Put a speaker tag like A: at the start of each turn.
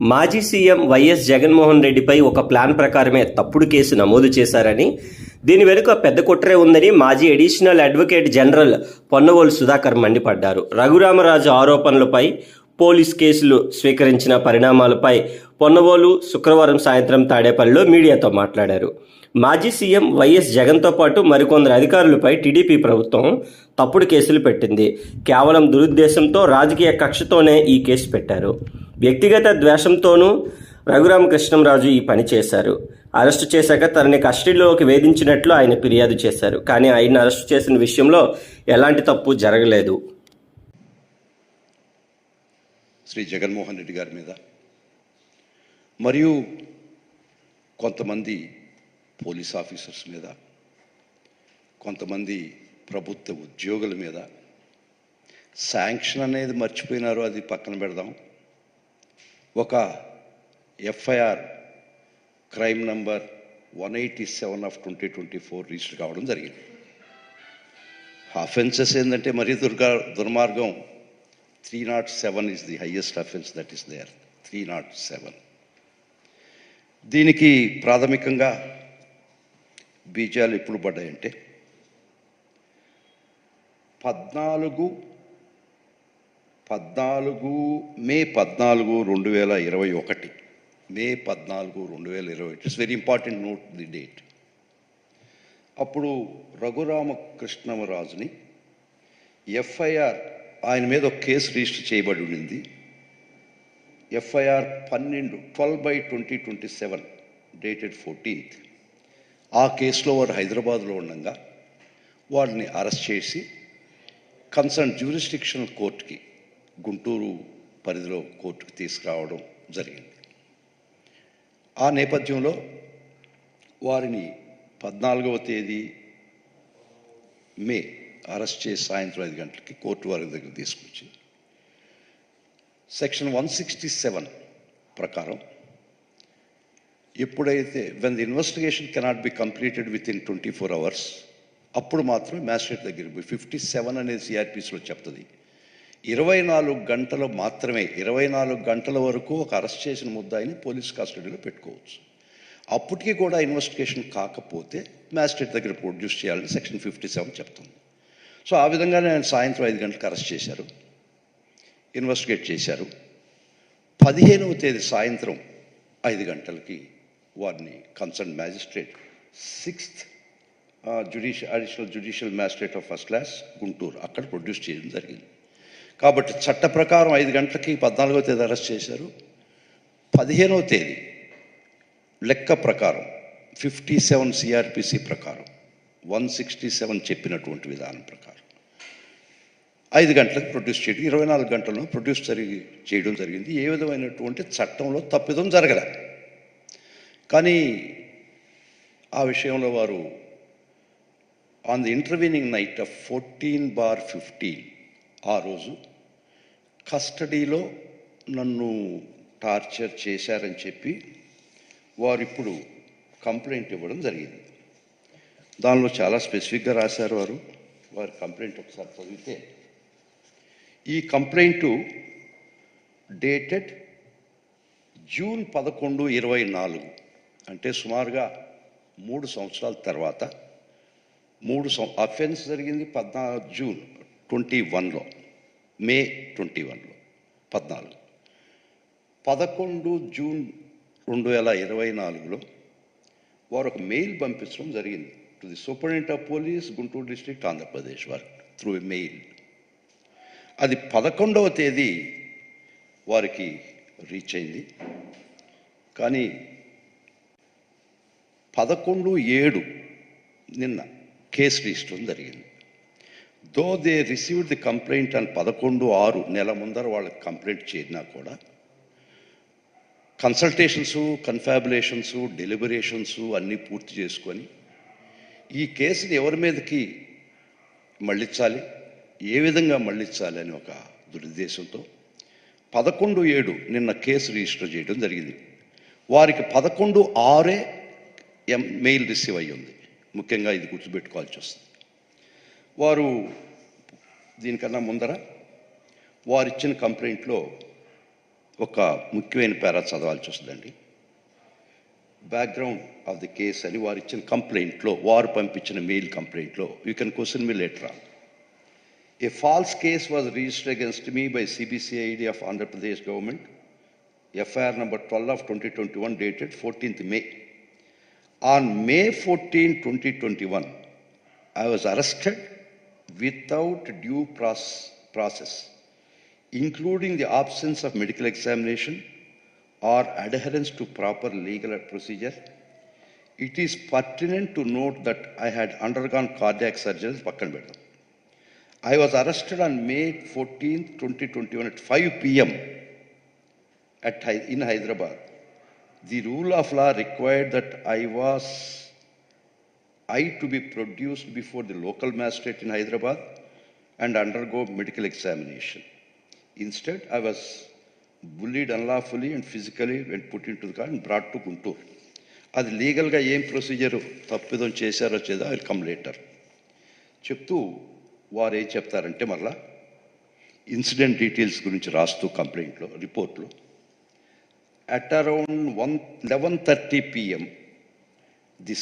A: మాజీ CM YS Jaganmohan రెడ్డిపై ఒక ప్లాన్ ప్రకారమే తప్పుడు కేసు నమోదు చేశారని దీని వెనుక పెద్ద కుట్రే ఉందని మాజీ additional advocate general Ponnavolu Sudhakar మండిపడ్డారు. రఘురామరాజు ఆరోపణలపై పోలీస్ కేసులు స్వీకరించిన పరిణామాలపై పొన్నవోలు శుక్రవారం సాయంత్రం తాడేపల్లిలో మీడియాతో మాట్లాడారు. మాజీ సీఎం వైఎస్ జగన్తో పాటు మరికొందరు అధికారులపై టీడీపీ ప్రభుత్వం తప్పుడు కేసులు పెట్టింది. కేవలం దురుద్దేశంతో రాజకీయ కక్షతోనే ఈ కేసు పెట్టారు. వ్యక్తిగత ద్వేషంతోనూ రఘురామకృష్ణంరాజు ఈ పని చేశారు. అరెస్టు చేశాక తనని కస్టడీలోకి వేధించినట్లు ఆయన ఫిర్యాదు చేశారు. కానీ ఆయన అరెస్టు చేసిన విషయంలో ఎలాంటి తప్పు జరగలేదు.
B: శ్రీ జగన్మోహన్ రెడ్డి గారి మీద. మరియు కొంతమంది పోలీస్ ఆఫీసర్స్ మీద. కొంతమంది ప్రభుత్వ ఉద్యోగుల మీద. శాంక్షన్ అనేది మర్చిపోయినారు అది పక్కన పెడదాం. ఒక FIR crime number one eighty seven of twenty twenty four register కావడం జరిగింది. అఫెన్సెస్ ఏంటంటే మరీ దుర్గా దుర్మార్గం. Three not seven is the highest offence that is there three not seven. దీనికి ప్రాథమికంగా బీజాలు ఎప్పుడు పడ్డాయంటే పద్నాలుగు పద్నాలుగు మే పద్నాలుగు రెండు వేల ఇరవై ఒకటి. మే పద్నాలుగు రెండు వేల ఇరవై it's very important note the date అప్పుడు రఘురామకృష్ణమరాజుని ఎఫ్ఐఆర్ ఆయన మీద ఒక కేసు రిజిస్టర్ చేయబడి ఉండింది. ఎఫ్ఐఆర్ పన్నెండు twelve by twenty twenty seven dated fourteenth. ఆ కేసులో వారు హైదరాబాద్లో ఉండగా వాడిని అరెస్ట్ చేసి కన్సర్న్ జ్యూరిస్టిక్షన్ కోర్టుకి గుంటూరు పరిధిలో కోర్టుకు తీసుకురావడం జరిగింది. ఆ నేపథ్యంలో వారిని పద్నాలుగవ తేదీ మే అరెస్ట్ చేసి సాయంత్రం ఐదు గంటలకి కోర్టు వారి దగ్గర తీసుకొచ్చి సెక్షన్ వన్ సిక్స్టీ సెవెన్ ప్రకారం ఎప్పుడైతే when the investigation cannot be completed within twenty four hours అప్పుడు మాత్రమే మ్యాజిస్ట్రేట్ దగ్గరికి పోయి ఫిఫ్టీ సెవెన్ అనేది సిఆర్పిసిలో చెప్తుంది. ఇరవై నాలుగు గంటలు మాత్రమే ఇరవై నాలుగు గంటల వరకు ఒక అరెస్ట్ చేసిన ముద్దాయిని పోలీస్ కస్టడీలో పెట్టుకోవచ్చు. అప్పటికి కూడా ఇన్వెస్టిగేషన్ కాకపోతే మ్యాజిస్ట్రేట్ దగ్గర ప్రొడ్యూస్ చేయాలని సెక్షన్ ఫిఫ్టీ సెవెన్ చెప్తుంది. సో ఆ విధంగా నేను సాయంత్రం ఐదు గంటలకు అరెస్ట్ చేశారు. ఇన్వెస్టిగేట్ చేశారు. పదిహేనవ తేదీ సాయంత్రం ఐదు గంటలకి వారిని concern magistrate sixth judicial additional judicial magistrate of first class Guntur అక్కడ ప్రొడ్యూస్ చేయడం జరిగింది. కాబట్టి చట్ట ప్రకారం ఐదు గంటలకి పద్నాలుగవ తేదీ అరెస్ట్ చేశారు. పదిహేనవ తేదీ లెక్క ప్రకారం ఫిఫ్టీ సెవెన్ సిఆర్పిసి ప్రకారం వన్ సిక్స్టీ సెవెన్ చెప్పినటువంటి విధానం ప్రకారం. ఐదు గంటలకు ప్రొడ్యూస్ చేయడం ఇరవై నాలుగు గంటలను ప్రొడ్యూస్ జరిగి చేయడం జరిగింది. ఏ విధమైనటువంటి చట్టంలో తప్పిదం జరగలే. కానీ ఆ విషయంలో వారు on the intervening night of fourteen bar fifteen ఆ రోజు కస్టడీలో నన్ను టార్చర్ చేశారని చెప్పి వారు ఇప్పుడు కంప్లైంట్ ఇవ్వడం జరిగింది. దానిలో చాలా స్పెసిఫిక్గా రాశారు వారు. వారి కంప్లైంట్ ఒకసారి చదివితే ఈ కంప్లైంటు డేటెడ్ జూన్ పదకొండు ఇరవై నాలుగు అంటే సుమారుగా మూడు సంవత్సరాల తర్వాత మూడు సం అఫెన్స్ జరిగింది పద్నాలుగు జూన్ ట్వంటీ వన్లో. మే ట్వంటీ వన్లో పద్నాలుగు. పదకొండు జూన్ రెండు వేల ఇరవై నాలుగులో వారు ఒక మెయిల్ పంపించడం జరిగింది. To the superintendent of police Guntur district Andhra Pradesh వారు త్రూ మెయిల్ అది పదకొండవ తేదీ వారికి రీచ్ అయింది. కానీ పదకొండు ఏడు నిన్న కేసు రిజిస్టర్ జరిగింది. Though they received the complaint అని పదకొండు ఆరు నెల ముందర వాళ్ళకి కంప్లైంట్ చేరినా కూడా కన్సల్టేషన్స్ కన్ఫాబులేషన్స్ డెలిబరేషన్స్ అన్నీ పూర్తి చేసుకొని ఈ కేసుని ఎవరి మీదకి మళ్ళించాలి ఏ విధంగా మళ్ళించాలి అని ఒక దురుద్దేశంతో పదకొండు ఏడు నిన్న కేసు రిజిస్టర్ చేయడం జరిగింది. వారికి పదకొండు ఆరే ఎం మెయిల్ రిసీవ్ అయ్యి ఉంది. ముఖ్యంగా ఇది గుర్తుపెట్టుకోవాల్సి వస్తుంది. వారు దీనికన్నా ముందర వారిచ్చిన కంప్లైంట్లో ఒక ముఖ్యమైన పేరా చదవాల్సి వస్తుందండి. బ్యాక్గ్రౌండ్ ఆఫ్ ది కేస్ అని వారు ఇచ్చిన కంప్లైంట్లో వారు పంపించిన mail కంప్లైంట్లో you can question me later on. A false case was register against me by CBCID of Andhra Pradesh government FIR number twelve of twenty twenty one dated fourteenth May on May fourteen twenty twenty one I was arrested without due process, including the absence of medical examination or adherence to proper legal procedure, it is pertinent to note that I had undergone cardiac surgery in Pakkanbedam. I was arrested on May 14, 2021 at 5 p.m. At, in Hyderabad. The rule of law required that I was I to be produced before the local magistrate in Hyderabad and undergo medical examination. Instead, I was bullied unlawfully and physically when put into the car and brought to Guntur. అది లీగల్గా ఏం procedure తప్పిదం చేశారో చేదో I come later చెప్తూ వారు ఏం చెప్తారంటే మళ్ళా ఇన్సిడెంట్ డీటెయిల్స్ గురించి రాస్తూ కంప్లైంట్లో రిపోర్ట్లో at around one eleven thirty PM the